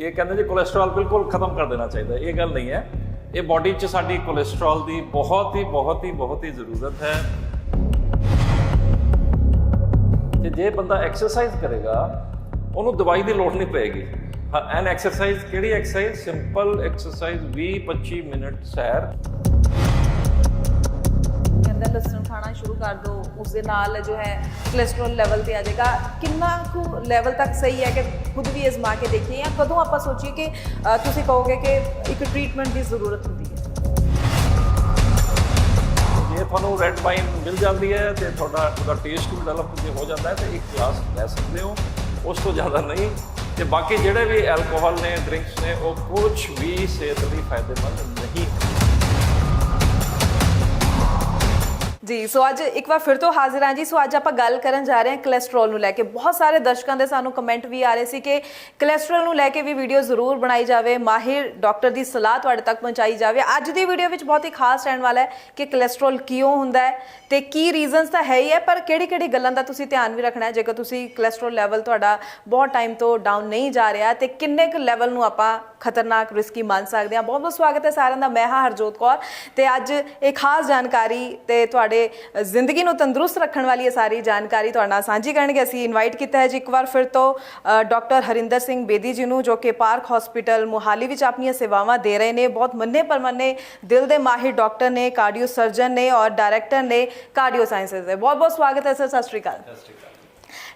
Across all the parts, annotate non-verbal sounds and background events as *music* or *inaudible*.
ਇਹ ਕਹਿੰਦੇ ਜੀ ਕੋਲੇਸਟ੍ਰੋਲ ਬਿਲਕੁਲ ਖਤਮ ਕਰ ਦੇਣਾ ਚਾਹੀਦਾ, ਇਹ ਗੱਲ ਨਹੀਂ ਹੈ। ਇਹ ਬਾਡੀ 'ਚ ਸਾਡੀ ਕੋਲੇਸਟ੍ਰੋਲ ਦੀ ਬਹੁਤ ਹੀ ਬਹੁਤ ਹੀ ਬਹੁਤ ਹੀ ਜ਼ਰੂਰਤ ਹੈ। ਤੇ ਜੇ ਬੰਦਾ ਐਕਸਰਸਾਈਜ਼ ਕਰੇਗਾ, ਉਹਨੂੰ ਦਵਾਈ ਦੀ ਲੋੜ ਨਹੀਂ ਪਏਗੀ। ਹਾਂ ਐਨ ਐਕਸਰਸਾਈਜ਼ ਕਿਹੜੀ ਐਕਸਰਸਾਈਜ਼ ਸਿੰਪਲ ਐਕਸਰਸਾਈਜ਼ 20 25 ਮਿੰਟ ਸੈਰ। ਕਹਿੰਦਾ ਲਸਣ ਖਾਣਾ ਸ਼ੁਰੂ ਕਰ ਦਿਓ ਉਸ ਦੇ ਨਾਲ ਜੋ ਹੈ ਕੋਲੇਸਟ੍ਰੋਲ ਲੈਵਲ ਤੇ ਆ ਜਾਏਗਾ। ਕਿੰਨਾ ਕੁ ਲੈਵਲ ਤੱਕ ਸਹੀ ਹੈ ਕਿ ਖੁਦ ਵੀ ਅਜ਼ਮਾ ਕੇ ਦੇਖੀਏ ਜਾਂ ਕਦੋਂ ਆਪਾਂ ਸੋਚੀਏ ਕਿ ਤੁਸੀਂ ਕਹੋਗੇ ਕਿ ਇੱਕ ਟ੍ਰੀਟਮੈਂਟ ਦੀ ਜ਼ਰੂਰਤ ਹੁੰਦੀ ਹੈ? ਜੇ ਤੁਹਾਨੂੰ ਰੈੱਡ ਵਾਈਨ ਮਿਲ ਜਾਂਦੀ ਹੈ ਤੇ ਤੁਹਾਡਾ ਉਹਦਾ ਟੇਸਟ ਵੀ ਡਿਵੈਲਪ ਹੋ ਜਾਂਦਾ ਹੈ ਤੇ ਇੱਕ ਗਲਾਸ ਲੈ ਸਕਦੇ ਹੋ। ਉਸ ਤੋਂ ਜ਼ਿਆਦਾ ਨਹੀਂ। ਤੇ ਬਾਕੀ ਜਿਹੜੇ ਵੀ ਐਲਕੋਹਲ ਨੇ ਡਰਿੰਕਸ ਨੇ, ਉਹ ਕੁਝ ਵੀ ਸਿਹਤ ਲਈ ਫਾਇਦੇਮੰਦ ਨਹੀਂ। ਜੀ, ਸੋ ਅੱਜ ਇੱਕ ਵਾਰ ਫਿਰ ਤੋਂ ਹਾਜ਼ਰ ਹਾਂ ਜੀ। ਸੋ ਅੱਜ ਆਪਾਂ ਗੱਲ ਕਰਨ ਜਾ ਰਹੇ ਹਾਂ ਕੋਲੇਸਟ੍ਰੋਲ ਨੂੰ ਲੈ ਕੇ। ਬਹੁਤ ਸਾਰੇ ਦਰਸ਼ਕਾਂ ਦੇ ਸਾਨੂੰ ਕਮੈਂਟ ਵੀ ਆ ਰਹੇ ਸੀ ਕਿ ਕੋਲੇਸਟ੍ਰੋਲ ਨੂੰ ਲੈ ਕੇ ਵੀ ਵੀਡੀਓ ਜ਼ਰੂਰ ਬਣਾਈ ਜਾਵੇ। ਮਾਹਿਰ ਡਾਕਟਰ ਦੀ ਸਲਾਹ ਤੁਹਾਡੇ ਤੱਕ ਪਹੁੰਚਾਈ ਜਾਵੇ। ਅੱਜ ਦੀ ਵੀਡੀਓ ਵਿੱਚ ਬਹੁਤ ਹੀ ਖਾਸ ਰਹਿਣ ਵਾਲਾ ਹੈ ਕਿ ਕੋਲੇਸਟ੍ਰੋਲ ਕਿਉਂ ਹੁੰਦਾ ਹੈ ਤੇ ਕੀ ਰੀਜ਼ਨਸ ਤਾਂ ਹੈ ਹੀ ਹੈ, ਪਰ ਕਿਹੜੀ ਕਿਹੜੀ ਗੱਲਾਂ ਦਾ ਤੁਸੀਂ ਧਿਆਨ ਵੀ ਰੱਖਣਾ ਹੈ? ਜੇਕਰ ਤੁਸੀਂ ਕੋਲੇਸਟ੍ਰੋਲ ਲੈਵਲ ਤੁਹਾਡਾ ਬਹੁਤ ਟਾਈਮ ਤੋਂ ਡਾਊਨ ਨਹੀਂ ਜਾ ਰਿਹਾ ਤੇ ਕਿੰਨੇ ਕੁ ਲੈਵਲ ਨੂੰ ਆਪਾਂ ਖਤਰਨਾਕ ਰਿਸਕੀ ਮੰਨ ਸਕਦੇ ਹਾਂ। ਬਹੁਤ ਬਹੁਤ ਸਵਾਗਤ ਹੈ ਸਾਰਿਆਂ ਦਾ। ਮੈਂ ਹਾਂ ਹਰਜੋਤ ਕੌਰ ਤੇ ਅੱਜ ਇਹ ਖਾਸ ਜਾਣਕਾਰੀ ਤੇ ਤੁਹਾਡੇ ਜ਼ਿੰਦਗੀ ਨੂੰ ਤੰਦਰੁਸਤ ਰੱਖਣ ਵਾਲੀ ਇਹ ਸਾਰੀ ਜਾਣਕਾਰੀ ਤੁਹਾਡੇ ਨਾਲ ਸਾਂਝੀ ਕਰਨਗੇ। ਅਸੀਂ ਇਨਵਾਈਟ ਕੀਤਾ ਹੈ ਜੀ ਇੱਕ ਵਾਰ ਫਿਰ ਤੋਂ ਡਾਕਟਰ ਹਰਿੰਦਰ ਸਿੰਘ ਬੇਦੀ ਜੀ ਨੂੰ, ਜੋ ਕਿ ਪਾਰਕ ਹਸਪੀਟਲ ਮੁਹਾਲੀ ਵਿੱਚ ਆਪਣੀਆਂ ਸੇਵਾਵਾਂ ਦੇ ਰਹੇ ਨੇ। ਬਹੁਤ ਮੰਨੇ ਪਰਮੰਨੇ ਦਿਲ ਦੇ ਮਾਹਿਰ ਡਾਕਟਰ ਨੇ ਕਾਰਡੀਓ ਸਰਜਨ ਨੇ ਔਰ ਡਾਇਰੈਕਟਰ ਨੇ ਕਾਰਡੀਓ ਸਾਇੰਸਸ ਦੇ। ਬਹੁਤ ਬਹੁਤ ਸਵਾਗਤ ਹੈ ਸਰ। ਸਤਿ ਸ਼੍ਰੀ ਅਕਾਲ।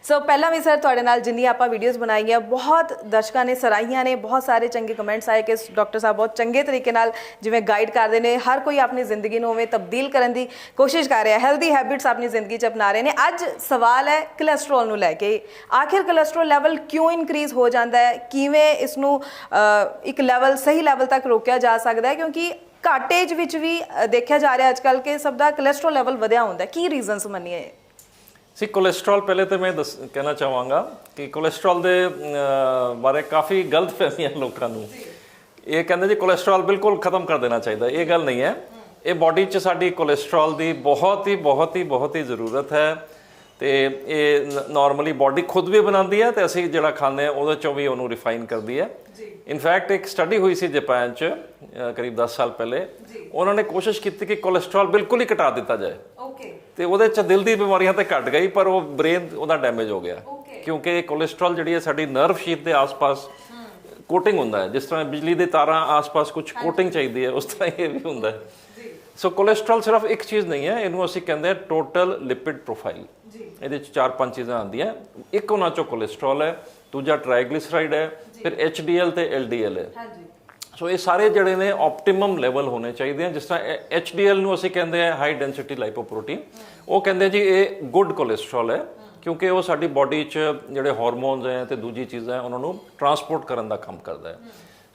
ਸੋ ਪਹਿਲਾਂ ਵੀ ਸਰ ਤੁਹਾਡੇ ਨਾਲ ਜਿੰਨੀ ਆਪਾਂ ਵੀਡੀਓਜ਼ ਬਣਾਈਆਂ, ਬਹੁਤ ਦਰਸ਼ਕਾਂ ਨੇ ਸਰਾਹੀਆਂ ਨੇ, ਬਹੁਤ ਸਾਰੇ ਚੰਗੇ ਕਮੈਂਟਸ ਆਏ ਕਿ ਡਾਕਟਰ ਸਾਹਿਬ ਬਹੁਤ ਚੰਗੇ ਤਰੀਕੇ ਨਾਲ ਜਿਵੇਂ ਗਾਈਡ ਕਰਦੇ ਨੇ, ਹਰ ਕੋਈ ਆਪਣੀ ਜ਼ਿੰਦਗੀ ਨੂੰ ਉਵੇਂ ਤਬਦੀਲ ਕਰਨ ਦੀ ਕੋਸ਼ਿਸ਼ ਕਰ ਰਿਹਾ ਹੈਲਦੀ ਹੈਬਿਟਸ ਆਪਣੀ ਜ਼ਿੰਦਗੀ 'ਚ ਅਪਣਾ ਰਹੇ ਨੇ। ਅੱਜ ਸਵਾਲ ਹੈ ਕੋਲੇਸਟ੍ਰੋਲ ਨੂੰ ਲੈ ਕੇ। ਆਖਿਰ ਕੋਲੇਸਟ੍ਰੋਲ ਲੈਵਲ ਕਿਉਂ ਇਨਕਰੀਜ਼ ਹੋ ਜਾਂਦਾ ਹੈ? ਕਿਵੇਂ ਇਸ ਨੂੰ ਇੱਕ ਲੈਵਲ ਸਹੀ ਲੈਵਲ ਤੱਕ ਰੋਕਿਆ ਜਾ ਸਕਦਾ ਹੈ? ਕਿਉਂਕਿ ਘਾਟੇਜ ਵਿੱਚ ਵੀ ਦੇਖਿਆ ਜਾ ਰਿਹਾ ਅੱਜਕੱਲ ਕਿ ਸਭ ਦਾ ਕੋਲੇਸਟ੍ਰੋਲ ਲੈਵਲ ਵਧਿਆ ਹੁੰਦਾ ਕੀ ਰੀਜ਼ਨਸ ਮੰਨੀਏ? ਸੀ ਕੋਲੇਸਟ੍ਰੋਲ ਪਹਿਲੇ ਤੇ ਮੈਂ ਦੱਸ ਕਹਿਣਾ ਚਾਹਾਂਗਾ ਕਿ ਕੋਲੇਸਟ੍ਰੋਲ ਦੇ ਬਾਰੇ ਕਾਫੀ ਗਲਤ ਫਹਿਮੀਆਂ ਲੋਕਾਂ ਨੂੰ। ਇਹ ਕਹਿੰਦੇ ਜੀ ਕੋਲੇਸਟ੍ਰੋਲ ਬਿਲਕੁਲ ਖਤਮ ਕਰ ਦੇਣਾ ਚਾਹੀਦਾ ਇਹ ਗੱਲ ਨਹੀਂ ਹੈ। ਇਹ ਬਾਡੀ 'ਚ ਸਾਡੀ ਕੋਲੇਸਟ੍ਰੋਲ ਦੀ ਬਹੁਤ ਹੀ ਬਹੁਤ ਹੀ ਬਹੁਤ ਹੀ ਜ਼ਰੂਰਤ ਹੈ ਤੇ ਇਹ ਨਾਰਮਲੀ ਬਾਡੀ ਖੁਦ ਵੀ ਬਣਾਉਂਦੀ ਹੈ ਤੇ ਅਸੀਂ ਜਿਹੜਾ ਖਾਂਦੇ ਆ ਉਹਦੇ ਚੋਂ ਵੀ ਉਹਨੂੰ ਰਿਫਾਈਨ ਕਰਦੀ ਹੈ। ਇਨਫੈਕਟ ਇੱਕ ਸਟੱਡੀ ਹੋਈ ਸੀ ਜਾਪਾਨ 'ਚ ਕਰੀਬ 10 ਸਾਲ ਪਹਿਲੇ। ਉਹਨਾਂ ਨੇ ਕੋਸ਼ਿਸ਼ ਕੀਤੀ ਕਿ ਕੋਲੇਸਟ੍ਰੋਲ ਬਿਲਕੁਲ ਹੀ ਘਟਾ ਦਿੱਤਾ ਜਾਏ। ਤੇ ਉਹਦੇ ਚ ਦਿਲ ਦੀ ਬਿਮਾਰੀਆਂ ਤੇ ਘਟ ਗਈ ਪਰ ਉਹ ਬ੍ਰੇਨ ਉਹਦਾ ਡੈਮੇਜ ਹੋ ਗਿਆ. ਕਿਉਂਕਿ ਕੋਲੇਸਟ੍ਰੋਲ ਜਿਹੜੀ ਹੈ ਸਾਡੀ ਨਰਵ ਸ਼ੀਥ ਦੇ ਆਸ-ਪਾਸ ਕੋਟਿੰਗ ਹੁੰਦਾ ਹੈ। ਜਿਸ ਤਰ੍ਹਾਂ ਬਿਜਲੀ ਦੇ ਤਾਰਾਂ ਆਸ-ਪਾਸ ਕੁਝ ਕੋਟਿੰਗ ਚਾਹੀਦੀ ਹੈ ਉਸ ਤਰ੍ਹਾਂ ਇਹ ਵੀ ਹੁੰਦਾ ਹੈ। ਸੋ ਕੋਲੇਸਟ੍ਰੋਲ ਸਿਰਫ ਇੱਕ ਚੀਜ਼ ਨਹੀਂ ਹੈ ਇਹਨੂੰ ਅਸੀਂ ਕਹਿੰਦੇ ਆ ਟੋਟਲ ਲਿਪਿਡ ਪ੍ਰੋਫਾਈਲ ਇਹਦੇ ਚ ਚਾਰ ਪੰਜ ਚੀਜ਼ਾਂ ਆਉਂਦੀਆਂ। ਇੱਕ ਉਹਨਾਂ ਚੋਂ ਕੋਲੇਸਟ੍ਰੋਲ ਹੈ ਦੂਜਾ ਟ੍ਰਾਈਗਲਿਸਰਾਈਡ ਹੈ ਫਿਰ HDL ਤੇ LDL ਹੈ। ਹਾਂਜੀ। ਸੋ ਇਹ ਸਾਰੇ ਜਿਹੜੇ ਨੇ ਆਪਟੀਮਮ ਲੈਵਲ ਹੋਣੇ ਚਾਹੀਦੇ ਆ, ਜਿਸ ਤਰ੍ਹਾਂ HDL ਨੂੰ ਅਸੀਂ ਕਹਿੰਦੇ ਆ ਹਾਈ ਡੈਂਸਿਟੀ ਲਾਈਪੋਪ੍ਰੋਟੀਨ ਉਹ ਕਹਿੰਦੇ ਜੀ, ਇਹ ਗੁੱਡ ਕੋਲੇਸਟ੍ਰੋਲ ਹੈ, ਕਿਉਂਕਿ ਉਹ ਸਾਡੀ ਬਾਡੀ 'ਚ ਜਿਹੜੇ ਹਾਰਮੋਨਸ ਹੈ ਤੇ ਦੂਜੀ ਚੀਜ਼ਾਂ ਹੈ, ਉਹਨਾਂ ਨੂੰ ਟਰਾਂਸਪੋਰਟ ਕਰਨ ਦਾ ਕੰਮ ਕਰਦਾ ਹੈ।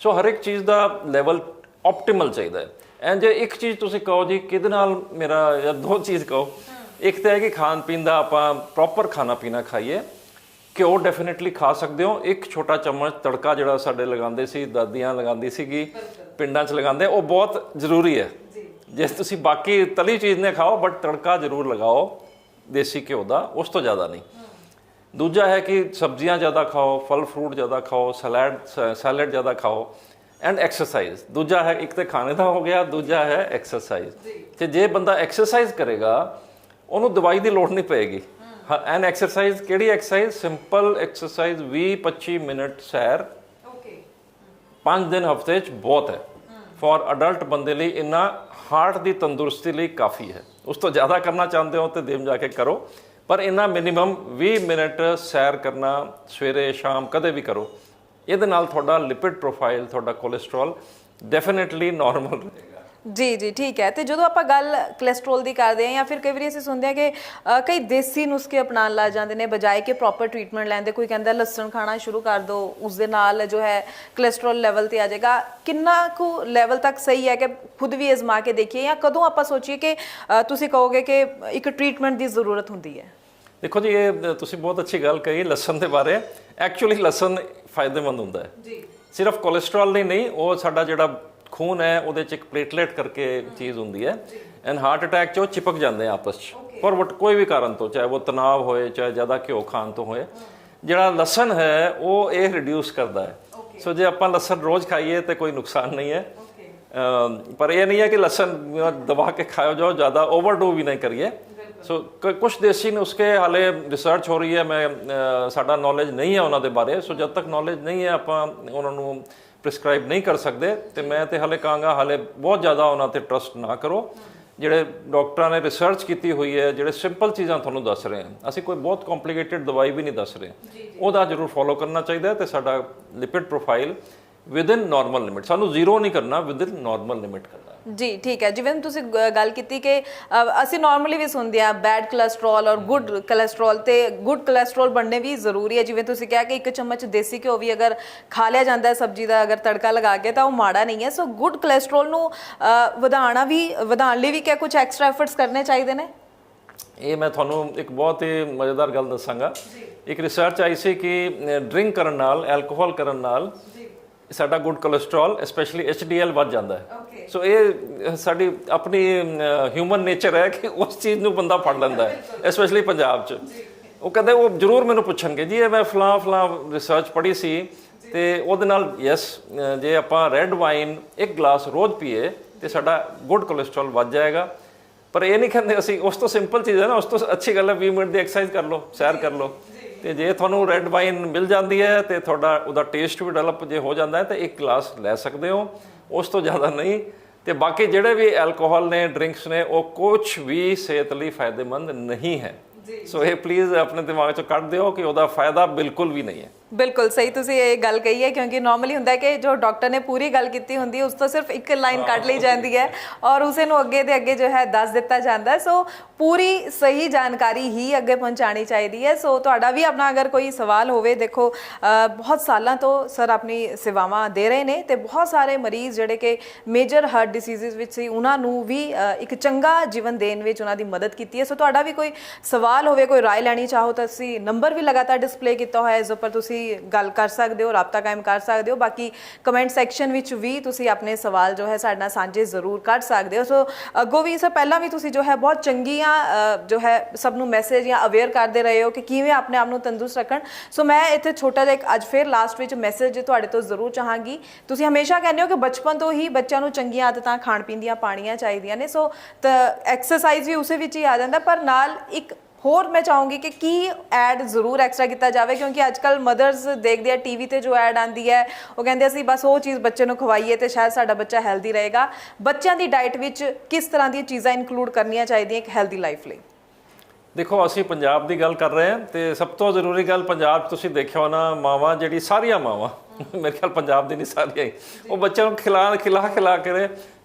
ਸੋ ਹਰ ਇੱਕ ਚੀਜ਼ ਦਾ ਲੈਵਲ ਆਪਟੀਮਲ ਚਾਹੀਦਾ ਹੈ। ਐਂ ਜੇ ਇੱਕ ਚੀਜ਼ ਤੁਸੀਂ ਕਹੋ ਜੀ, ਕਿਹਦੇ ਨਾਲ ਮੇਰਾ ਜਾਂ ਦੋ ਚੀਜ਼ ਕਹੋ, ਇੱਕ ਤਾਂ ਹੈ ਕਿ ਖਾਣ ਪੀਣ ਦਾ ਆਪਾਂ ਪ੍ਰੋਪਰ ਖਾਣਾ ਪੀਣਾ ਖਾਈਏ ਘਿਓ ਡੈਫੀਨਿਟਲੀ ਖਾ ਸਕਦੇ ਹੋ। ਇੱਕ ਛੋਟਾ ਚਮਚ ਤੜਕਾ ਜਿਹੜਾ ਸਾਡੇ ਲਗਾਉਂਦੇ ਸੀ ਦਾਦੀਆਂ ਲਗਾਉਂਦੀ ਸੀਗੀ ਪਿੰਡਾਂ 'ਚ ਲਗਾਉਂਦੇ ਉਹ ਬਹੁਤ ਜ਼ਰੂਰੀ ਹੈ। ਜੇ। ਤੁਸੀਂ ਬਾਕੀ ਤਲੀ ਚੀਜ਼ ਨੇ ਖਾਓ ਬਟ ਤੜਕਾ ਜ਼ਰੂਰ ਲਗਾਓ ਦੇਸੀ ਘਿਓ ਦਾ ਉਸ ਤੋਂ ਜ਼ਿਆਦਾ ਨਹੀਂ। ਦੂਜਾ ਹੈ ਕਿ ਸਬਜ਼ੀਆਂ ਜ਼ਿਆਦਾ ਖਾਓ ਫਲ ਫਰੂਟ ਜ਼ਿਆਦਾ ਖਾਓ ਸਲਾਡ ਸੈਲਡ ਜ਼ਿਆਦਾ ਖਾਓ ਐਂਡ ਐਕਸਰਸਾਈਜ਼ ਦੂਜਾ ਹੈ ਇੱਕ ਤੇ ਖਾਣੇ ਦਾ ਹੋ ਗਿਆ ਦੂਜਾ ਹੈ ਐਕਸਰਸਾਈਜ਼ ਤੇ ਜੇ ਬੰਦਾ ਐਕਸਰਸਾਈਜ਼ ਕਰੇਗਾ ਉਹਨੂੰ ਦਵਾਈ ਦੀ ਲੋੜ ਨਹੀਂ ਪਏਗੀ। ਐਨ ਐਕਸਰਸਾਈਜ਼ ਕਿਹੜੀ ਐਕਸਰਸਾਈਜ਼ ਸਿੰਪਲ ਐਕਸਰਸਾਈਜ਼ 20 25 ਮਿੰਟ ਸੈਰ। ਓਕੇ 5 ਦਿਨ ਹਫ਼ਤੇ 'ਚ ਬਹੁਤ ਹੈ। ਫॉर ਅਡਲਟ ਬੰਦੇ ਲਈ ਇੰਨਾ ਹਾਰਟ ਦੀ ਤੰਦਰੁਸਤੀ ਲਈ ਕਾਫੀ ਹੈ। ਉਸ ਤੋਂ ਜ਼ਿਆਦਾ ਕਰਨਾ ਚਾਹੁੰਦੇ ਹੋ ਤੇ ਦਿਨ ਜਾ ਕੇ ਕਰੋ। ਪਰ ਇੰਨਾ ਮਿਨੀਮਮ 20 ਮਿੰਟ ਸੈਰ ਕਰਨਾ ਸਵੇਰੇ ਸ਼ਾਮ ਕਦੇ ਵੀ ਕਰੋ। ਇਹਦੇ ਨਾਲ ਤੁਹਾਡਾ ਲਿਪਿਡ ਪ੍ਰੋਫਾਈਲ ਤੁਹਾਡਾ ਕੋਲੇਸਟ੍ਰੋਲ ਡੈਫੀਨਿਟਲੀ ਨਾਰਮਲ ਰਹੇਗਾ। ਜੀ ਜੀ ਠੀਕ ਹੈ। ਤੇ ਜਦੋਂ ਆਪਾਂ ਗੱਲ ਕੋਲੇਸਟ੍ਰੋਲ ਦੀ ਕਰਦੇ ਹਾਂ ਜਾਂ ਫਿਰ ਕਈ ਵਾਰੀ ਅਸੀਂ ਸੁਣਦੇ ਹਾਂ ਕਿ ਅ, ਕਈ ਦੇਸੀ ਨੁਸਖੇ ਅਪਣਾਉਣ ਲੱਗ ਜਾਂਦੇ ਨੇ ਬਜਾਏ ਕਿ ਪ੍ਰੋਪਰ ਟ੍ਰੀਟਮੈਂਟ ਲੈਂਦੇ ਕੋਈ ਕਹਿੰਦਾ ਲਸਣ ਖਾਣਾ ਸ਼ੁਰੂ ਕਰ ਦਿਓ ਉਸ ਦੇ ਨਾਲ ਜੋ ਹੈ ਕੋਲੇਸਟ੍ਰੋਲ ਲੈਵਲ ਤੇ ਆ ਜਾਏਗਾ। ਕਿੰਨਾ ਕੁ ਲੈਵਲ ਤੱਕ ਸਹੀ ਹੈ ਕਿ ਖੁਦ ਵੀ ਅਜ਼ਮਾ ਕੇ ਦੇਖੀਏ ਜਾਂ ਕਦੋਂ ਆਪਾਂ ਸੋਚੀਏ ਕਿ ਅ, ਤੁਸੀਂ ਕਹੋਗੇ ਕਿ ਇੱਕ ਟ੍ਰੀਟਮੈਂਟ ਦੀ ਜ਼ਰੂਰਤ ਹੁੰਦੀ ਹੈ? ਦੇਖੋ ਜੀ ਇਹ ਤੁਸੀਂ ਬਹੁਤ ਅੱਛੀ ਗੱਲ ਕਹੀ ਲਸਣ ਦੇ ਬਾਰੇ। ਐਕਚੁਅਲੀ ਲਸਣ ਫਾਇਦੇਮੰਦ ਹੁੰਦਾ ਹੈ। ਜੀ। ਸਿਰਫ ਕੋਲੇਸਟ੍ਰੋਲ ਨਹੀਂ ਉਹ ਸਾਡਾ ਜਿਹੜਾ ਖੂਨ ਹੈ ਉਹਦੇ ਚ ਇੱਕ ਪਲੇਟਲੇਟ ਕਰਕੇ ਚੀਜ਼ ਹੁੰਦੀ ਹੈ। ਐਂਡ ਹਾਰਟ ਅਟੈਕ ਚ ਉਹ ਚਿਪਕ ਜਾਂਦੇ ਆ ਆਪਸ ਚ। ਪਰ ਵਟ ਕੋਈ ਵੀ ਕਾਰਨ ਤੋਂ ਚਾਹੇ ਉਹ ਤਣਾਅ ਹੋਏ ਚਾਹੇ ਜ਼ਿਆਦਾ ਘਿਓ ਖਾਣ ਤੋਂ ਹੋਏ ਜਿਹੜਾ ਲਸਣ ਹੈ ਉਹ ਇਹ ਰਿਡਿਊਸ ਕਰਦਾ ਹੈ। ਸੋ ਜੇ ਆਪਾਂ ਲਸਣ ਰੋਜ਼ ਖਾਈਏ ਤੇ ਕੋਈ ਨੁਕਸਾਨ ਨਹੀਂ ਹੈ। ਪਰ ਇਹ ਨਹੀਂ ਹੈ ਕਿ ਲਸਣ ਦਬਾ ਕੇ ਖਾਓ ਜਾਓ ਜ਼ਿਆਦਾ ਓਵਰਡੋ ਵੀ ਨਹੀਂ ਕਰੀਏ। ਸੋ ਕੁਝ ਦੇਸੀ ਨੁਸਖੇ ਹਾਲੇ ਰਿਸਰਚ ਹੋ ਰਹੀ ਹੈ। ਮੈਂ ਸਾਡਾ ਨੌਲੇਜ ਨਹੀਂ ਹੈ ਉਹਨਾਂ ਦੇ ਬਾਰੇ। ਸੋ ਜਦ ਤੱਕ ਨੌਲੇਜ ਨਹੀਂ ਹੈ ਆਪਾਂ ਉਹਨਾਂ ਨੂੰ ਪ੍ਰਿਸਕ੍ਰਾਈਬ ਨਹੀਂ ਕਰ ਸਕਦੇ ਤੇ ਮੈਂ ਤੇ ਹਾਲੇ ਕਹਾਂਗਾ ਹਾਲੇ ਬਹੁਤ ਜ਼ਿਆਦਾ ਉਹਨਾਂ ਤੇ ਟਰਸਟ ਨਾ ਕਰੋ। ਜਿਹੜੇ ਡਾਕਟਰਾਂ ਨੇ ਰਿਸਰਚ ਕੀਤੀ ਹੋਈ ਹੈ ਜਿਹੜੇ ਸਿੰਪਲ ਚੀਜ਼ਾਂ ਤੁਹਾਨੂੰ ਦੱਸ ਰਹੇ ਹਾਂ ਅਸੀਂ ਕੋਈ ਬਹੁਤ ਕੰਪਲਿਕੇਟਡ ਦਵਾਈ ਵੀ ਨਹੀਂ ਦੱਸ ਰਹੇ। ਉਹਦਾ ਜ਼ਰੂਰ ਫੋਲੋ ਕਰਨਾ ਚਾਹੀਦਾ ਤੇ ਸਾਡਾ lipid profile within normal limit ਸਾਨੂੰ ਜ਼ੀਰੋ ਨਹੀਂ ਕਰਨਾ ਵਿਦਿਨ ਨਾਰਮਲ ਲਿਮਿਟ ਕਰਨਾ। ਜੀ ਠੀਕ ਹੈ। ਜਿਵੇਂ ਤੁਸੀਂ ਗੱਲ ਕੀਤੀ ਕਿ ਅਸੀਂ ਨਾਰਮਲੀ ਵੀ ਸੁਣਦੇ ਆ ਬੈਡ ਕੋਲੇਸਟ੍ਰੋਲ ਔਰ ਗੁੱਡ ਕੋਲੇਸਟ੍ਰੋਲ ਤੇ ਗੁੱਡ ਕੋਲੇਸਟ੍ਰੋਲ ਬਣਨੇ ਵੀ ਜ਼ਰੂਰੀ ਹੈ। ਜਿਵੇਂ ਤੁਸੀਂ ਕਿਹਾ ਕਿ ਇੱਕ ਚਮਚ ਦੇਸੀ ਘਿਓ ਵੀ ਅਗਰ ਖਾ ਲਿਆ ਜਾਂਦਾ ਹੈ ਸਬਜ਼ੀ ਦਾ ਅਗਰ ਤੜਕਾ ਲਗਾ ਕੇ ਤਾਂ ਉਹ ਮਾੜਾ ਨਹੀਂ ਹੈ। ਸੋ ਗੁੱਡ ਕੋਲੇਸਟ੍ਰੋਲ ਨੂੰ ਵਧਾਉਣਾ ਵੀ ਵਧਾਉਣ ਲਈ ਵੀ ਕਿਆ ਕੁਝ ਐਕਸਟਰਾ ਐਫਰਟਸ ਕਰਨੇ ਚਾਹੀਦੇ ਨੇ? ਇਹ ਮੈਂ ਤੁਹਾਨੂੰ ਇੱਕ ਬਹੁਤ ਹੀ ਮਜ਼ੇਦਾਰ ਗੱਲ ਦੱਸਾਂਗਾ। ਇੱਕ ਰਿਸਰਚ ਆਈ ਸੀ ਕਿ ਡਰਿੰਕ ਕਰਨ ਨਾਲ ਐਲਕੋਹਲ ਕਰਨ ਨਾਲ ਸਾਡਾ ਗੁੱਡ ਕੋਲੇਸਟ੍ਰੋਲ ਸਪੈਸ਼ਲੀ HDL ਵੱਧ ਜਾਂਦਾ ਹੈ। ਸੋ ਇਹ ਸਾਡੀ ਆਪਣੀ ਹਿਊਮਨ ਨੇਚਰ ਹੈ ਕਿ ਉਸ ਚੀਜ਼ ਨੂੰ ਬੰਦਾ ਫੜ ਲੈਂਦਾ ਹੈ ਸਪੈਸ਼ਲੀ ਪੰਜਾਬ 'ਚ। ਉਹ ਕਹਿੰਦੇ ਉਹ ਜ਼ਰੂਰ ਮੈਨੂੰ ਪੁੱਛਣਗੇ ਜੀ ਇਹ ਮੈਂ ਫਲਾਂ ਫਲਾਂ ਰਿਸਰਚ ਪੜ੍ਹੀ ਸੀ ਤੇ ਉਹਦੇ ਨਾਲ ਯੈਸ ਜੇ ਆਪਾਂ ਰੈੱਡ ਵਾਈਨ ਇੱਕ ਗਲਾਸ ਰੋਜ਼ ਪੀਏ ਤੇ ਸਾਡਾ ਗੁੱਡ ਕੋਲੇਸਟ੍ਰੋਲ ਵੱਧ ਜਾਏਗਾ। ਪਰ ਇਹ ਨਹੀਂ ਕਹਿੰਦੇ ਅਸੀਂ ਉਸ ਤੋਂ ਸਿੰਪਲ ਚੀਜ਼ ਹੈ ਨਾ ਉਸ ਤੋਂ ਅੱਛੀ ਗੱਲ ਹੈ 20 ਮਿੰਟ ਦੀ ਐਕਸਰਸਾਈਜ਼ ਕਰ ਲਓ ਸੈਰ ਕਰ ਲਓ। ਤੇ ਜੇ ਤੁਹਾਨੂੰ ਰੈੱਡ ਵਾਈਨ ਮਿਲ ਜਾਂਦੀ ਹੈ ਤੇ ਤੁਹਾਡਾ ਉਹਦਾ ਟੇਸਟ ਵੀ ਡਿਵੈਲਪ ਜੇ ਹੋ ਜਾਂਦਾ ਹੈ, ਤਾਂ ਇੱਕ ਗਲਾਸ ਲੈ ਸਕਦੇ ਹੋ। ਉਸ ਤੋਂ ਜ਼ਿਆਦਾ ਨਹੀਂ। ਤੇ ਬਾਕੀ ਜਿਹੜੇ ਵੀ ਐਲਕੋਹਲ ਨੇ ਡਰਿੰਕਸ ਨੇ, ਉਹ ਕੁਝ ਵੀ ਸਿਹਤ ਲਈ ਫਾਇਦੇਮੰਦ ਨਹੀਂ ਹੈ। ਸੋ ਇਹ ਪਲੀਜ਼ ਆਪਣੇ ਦਿਮਾਗ ਚੋਂ ਕੱਢ ਦਿਓ ਕਿ ਉਹਦਾ ਫਾਇਦਾ ਬਿਲਕੁਲ ਵੀ ਨਹੀਂ ਹੈ ਬਿਲਕੁਲ ਸਹੀ ਤੁਸੀਂ ਇਹ ਗੱਲ ਕਹੀ ਹੈ ਕਿਉਂਕਿ ਨਾਰਮਲੀ ਹੁੰਦਾ ਹੈ ਕਿ ਜੋ ਡਾਕਟਰ ਨੇ ਪੂਰੀ ਗੱਲ ਕੀਤੀ ਹੁੰਦੀ ਹੈ ਉਸ ਤੋਂ ਸਿਰਫ ਇੱਕ ਲਾਈਨ ਕੱਢ ਲਈ ਜਾਂਦੀ ਹੈ ਔਰ ਉਸੇ ਨੂੰ ਅੱਗੇ ਦੇ ਅੱਗੇ ਜੋ ਹੈ ਦੱਸ ਦਿੱਤਾ ਜਾਂਦਾ ਹੈ। ਸੋ ਪੂਰੀ ਸਹੀ ਜਾਣਕਾਰੀ ਹੀ ਅੱਗੇ ਪਹੁੰਚਾਣੀ ਚਾਹੀਦੀ ਹੈ। ਸੋ ਤੁਹਾਡਾ ਵੀ ਆਪਣਾ ਅਗਰ ਕੋਈ ਸਵਾਲ ਹੋਵੇ ਦੇਖੋ ਬਹੁਤ ਸਾਲਾਂ ਤੋਂ ਸਰ ਆਪਣੀ ਸੇਵਾਵਾਂ ਦੇ ਰਹੇ ਨੇ ਤੇ ਬਹੁਤ ਸਾਰੇ ਮਰੀਜ਼ ਜਿਹੜੇ ਕਿ ਮੇਜਰ ਹਾਰਟ ਡਿਸੀਜ਼ਸ ਵਿੱਚ ਸੀ ਉਹਨਾਂ ਨੂੰ ਵੀ ਇੱਕ ਚੰਗਾ ਜੀਵਨ ਦੇਣ ਵਿੱਚ ਉਹਨਾਂ ਦੀ ਮਦਦ ਕੀਤੀ ਹੈ। ਸੋ ਤੁਹਾਡਾ ਵੀ ਕੋਈ ਸਵਾਲ ਹੋਵੇ ਕੋਈ رائے ਲੈਣੀ ਚਾਹੋ ਤਾਂ ਅਸੀਂ ਨੰਬਰ ਵੀ ਲਗਾਤਾਰ ਡਿਸਪਲੇ ਕੀਤਾ ਹੋਇਆ ਹੈ ਇਸ ਉੱਪਰ ਤੁਸੀਂ ਗੱਲ ਕਰ ਸਕਦੇ ਹੋ ਰਾਬਤਾ ਕਾਇਮ ਕਰ ਸਕਦੇ ਹੋ ਬਾਕੀ ਕਮੈਂਟ ਸੈਕਸ਼ਨ ਵਿੱਚ ਵੀ ਤੁਸੀਂ ਆਪਣੇ ਸਵਾਲ ਜੋ ਹੈ ਸਾਡੇ ਨਾਲ ਸਾਂਝੇ ਜ਼ਰੂਰ ਕਰ ਸਕਦੇ ਹੋ ਸੋ ਅੱਗੋਂ ਵੀ ਇਸ ਤੋਂ ਪਹਿਲਾਂ ਵੀ ਤੁਸੀਂ ਜੋ ਹੈ ਬਹੁਤ ਚੰਗੀਆਂ ਅ, ਜੋ ਹੈ ਸਭ ਨੂੰ ਮੈਸੇਜ ਜਾਂ ਅਵੇਅਰ ਕਰਦੇ ਰਹੇ ਹੋ ਕਿ ਕਿਵੇਂ ਆਪਣੇ ਆਪ ਨੂੰ ਤੰਦਰੁਸਤ ਰੱਖਣ ਸੋ ਮੈਂ ਇੱਥੇ ਛੋਟਾ ਜਿਹਾ ਇੱਕ ਅੱਜ ਫੇਰ ਲਾਸਟ ਵਿੱਚ ਮੈਸੇਜ ਤੁਹਾਡੇ ਤੋਂ ਜ਼ਰੂਰ ਚਾਹਾਂਗੀ ਤੁਸੀਂ ਹਮੇਸ਼ਾ ਕਹਿੰਦੇ ਹੋ ਕਿ ਬਚਪਨ ਤੋਂ ਹੀ ਬੱਚਿਆਂ ਨੂੰ ਚੰਗੀਆਂ ਆਦਤਾਂ ਖਾਣ ਪੀਣ ਦੀਆਂ ਪਾਣੀਆਂ ਚਾਹੀਦੀਆਂ ਨੇ ਸੋ ਐਕਸਰਸਾਈਜ਼ ਵੀ ਉਸੇ ਵਿੱਚ ਹੀ ਆ ਜਾਂਦਾ ਪਰ ਨਾਲ ਇੱਕ ਹੋਰ ਮੈਂ ਚਾਹੂੰਗੀ ਕਿ ਕੀ ਐਡ ਜ਼ਰੂਰ ਐਕਸਟਰਾ ਕੀਤਾ ਜਾਵੇ, ਕਿਉਂਕਿ ਅੱਜ ਅੱਜਕੱਲ ਮਦਰਸ ਦੇਖਦੇ ਆ ਟੀਵੀ ਤੇ ਜੋ ਐਡ ਆਂਦੀ ਹੈ, ਉਹ ਕਹਿੰਦੇ ਅਸੀਂ ਬਸ ਉਹ ਚੀਜ਼ ਬੱਚੇ ਨੂੰ ਖਵਾਈਏ ਤੇ ਸ਼ਾਇਦ ਸਾਡਾ ਬੱਚਾ ਹੈਲਦੀ ਰਹੇਗਾ। ਬੱਚਿਆਂ ਦੀ ਡਾਈਟ ਵਿੱਚ ਕਿਸ ਤਰ੍ਹਾਂ ਦੀਆਂ ਚੀਜ਼ਾਂ ਇਨਕਲੂਡ ਕਰਨੀਆਂ ਚਾਹੀਦੀਆਂ ਇੱਕ ਹੈਲਦੀ ਲਾਈਫ ਲਈ? ਦੇਖੋ, ਅਸੀਂ ਪੰਜਾਬ ਦੀ ਗੱਲ ਕਰ ਰਹੇ ਹਾਂ ਤੇ ਸਭ ਤੋਂ ਜ਼ਰੂਰੀ ਗੱਲ ਪੰਜਾਬ 'ਚ ਤੁਸੀਂ ਦੇਖਿਆ ਹੋਣਾ, ਮਾਵਾਂ ਜਿਹੜੀ ਸਾਰੀਆਂ ਮਾਵਾਂ *laughs* ਮੇਰੇ ਖਿਆਲ ਪੰਜਾਬ ਦੀ ਨਹੀਂ ਸਾਰੀਆਂ ਹੀ ਉਹ ਬੱਚਿਆਂ ਨੂੰ ਖਿਲਾ ਖਿਲਾ ਖਿਲਾ ਕੇ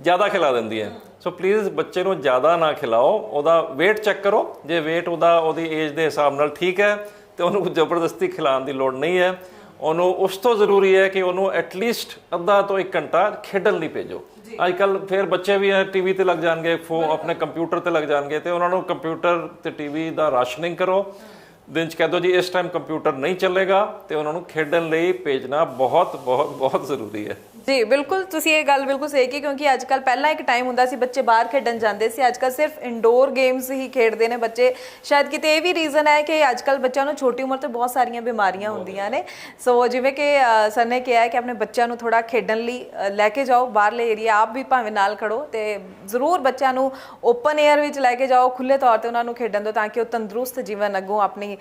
ਜ਼ਿਆਦਾ ਖਿਲਾ ਦਿੰਦੀਆਂ ਸੋ ਪਲੀਜ਼ ਬੱਚੇ ਨੂੰ ਜ਼ਿਆਦਾ ਨਾ ਖਿਲਾਓ। ਉਹਦਾ weight ਚੈੱਕ ਕਰੋ। ਜੇ weight ਉਹਦਾ ਉਹਦੀ ਏਜ ਦੇ ਹਿਸਾਬ ਨਾਲ ਠੀਕ ਹੈ ਤੇ ਉਹਨੂੰ ਜ਼ਬਰਦਸਤੀ ਖਿਲਾਉਣ ਦੀ ਲੋੜ ਨਹੀਂ ਹੈ। ਉਹਨੂੰ ਉਸ ਤੋਂ ਜ਼ਰੂਰੀ ਹੈ ਕਿ ਉਹਨੂੰ ਐਟਲੀਸਟ ਅੱਧਾ ਤੋਂ 1 ਘੰਟਾ ਖੇਡਣ ਲਈ ਭੇਜੋ। ਅੱਜ ਕੱਲ ਫਿਰ ਬੱਚੇ ਵੀ ਟੀਵੀ ਤੇ ਲੱਗ ਜਾਣਗੇ ਫੋ ਆਪਣੇ ਕੰਪਿਊਟਰ ਤੇ ਲੱਗ ਜਾਣਗੇ ਤੇ ਉਹਨਾਂ ਨੂੰ ਕੰਪਿਊਟਰ ਤੇ ਟੀਵੀ ਦਾ ਰਾਸ਼ਨਿੰਗ ਕਰੋ। ਦਿਨ ਚ ਕਹਿ ਦਿਓ ਜੀ, ਇਸ ਟਾਈਮ ਕੰਪਿਊਟਰ ਨਹੀਂ ਚੱਲੇਗਾ ਤੇ ਉਹਨਾਂ ਨੂੰ ਖੇਡਣ ਲਈ ਭੇਜਣਾ ਬਹੁਤ ਬਹੁਤ ਬਹੁਤ ਜ਼ਰੂਰੀ ਹੈ। ਜੀ ਬਿਲਕੁਲ ਤੁਸੀਂ ਇਹ ਗੱਲ ਬਿਲਕੁਲ ਸਹੀ ਕੀ ਕਿਉਂਕਿ ਅੱਜ ਕੱਲ ਪਹਿਲਾਂ ਇੱਕ ਟਾਈਮ ਹੁੰਦਾ ਸੀ ਬੱਚੇ ਬਾਹਰ ਖੇਡਣ ਜਾਂਦੇ ਸੀ ਅੱਜ ਕੱਲ ਸਿਰਫ ਇਨਡੋਰ ਗੇਮਸ ਹੀ ਖੇਡਦੇ ਨੇ ਬੱਚੇ। ਸ਼ਾਇਦ ਕਿਤੇ ਇਹ ਵੀ ਰੀਜ਼ਨ ਹੈ ਕਿ ਅੱਜ ਕੱਲ ਬੱਚਿਆਂ ਨੂੰ ਛੋਟੀ ਉਮਰ ਤੋਂ ਬਹੁਤ ਸਾਰੀਆਂ ਬਿਮਾਰੀਆਂ ਹੁੰਦੀਆਂ ਨੇ। ਸੋ ਜਿਵੇਂ ਕਿ ਸਰ ਨੇ ਕਿਹਾ ਹੈ ਕਿ ਆਪਣੇ ਬੱਚਿਆਂ ਨੂੰ ਥੋੜਾ ਖੇਡਣ ਲਈ ਲੈ ਕੇ ਜਾਓ ਬਾਹਰਲੇ ਏਰੀਆ ਆਪ ਵੀ ਭਾਵੇਂ ਨਾਲ ਖੜੋ ਤੇ ਜ਼ਰੂਰ ਬੱਚਿਆਂ ਨੂੰ ਓਪਨ 에ਅਰ ਵਿੱਚ ਲੈ ਕੇ ਜਾਓ ਖੁੱਲੇ ਤੌਰ ਤੇ ਉਹਨਾਂ ਨੂੰ ਖੇਡਣ ਦਿਓ ਤਾਂ ਕਿ ਉਹ ਤੰਦਰੁਸਤ ਜੀਵਨ ਅੱਗੋਂ ਆਪਣੀ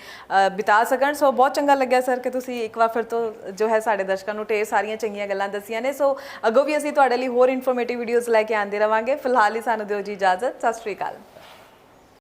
ਬਿਤਾ ਸਕਣ। ਸੋ ਬਹੁਤ ਚੰਗਾ ਲੱਗਿਆ ਸਰ ਕਿ ਤੁਸੀਂ ਇੱਕ ਵਾਰ ਫਿਰ ਤੋਂ ਜੋ ਹੈ ਸਾਡੇ ਦਰਸ਼ਕਾਂ ਨੂੰ ਢੇਰ ਸਾਰੀਆਂ ਚੰਗੀਆਂ ਗੱਲਾਂ ਦੱਸੀਆਂ ਨੇ ਸੋ ਅੱਗੋਂ ਵੀ ਅਸੀਂ ਤੁਹਾਡੇ ਲਈ ਹੋਰ ਇਨਫੋਰਮੇਟਿਵ ਵੀਡੀਓਜ਼ ਲੈ ਕੇ ਆਂਦੇ ਰਵਾਂਗੇ। ਫਿਲਹਾਲ ਹੀ ਸਾਨੂੰ ਦਿਓ ਜੀ ਇਜਾਜ਼ਤ। ਸਤਿ ਸ਼੍ਰੀ ਅਕਾਲ।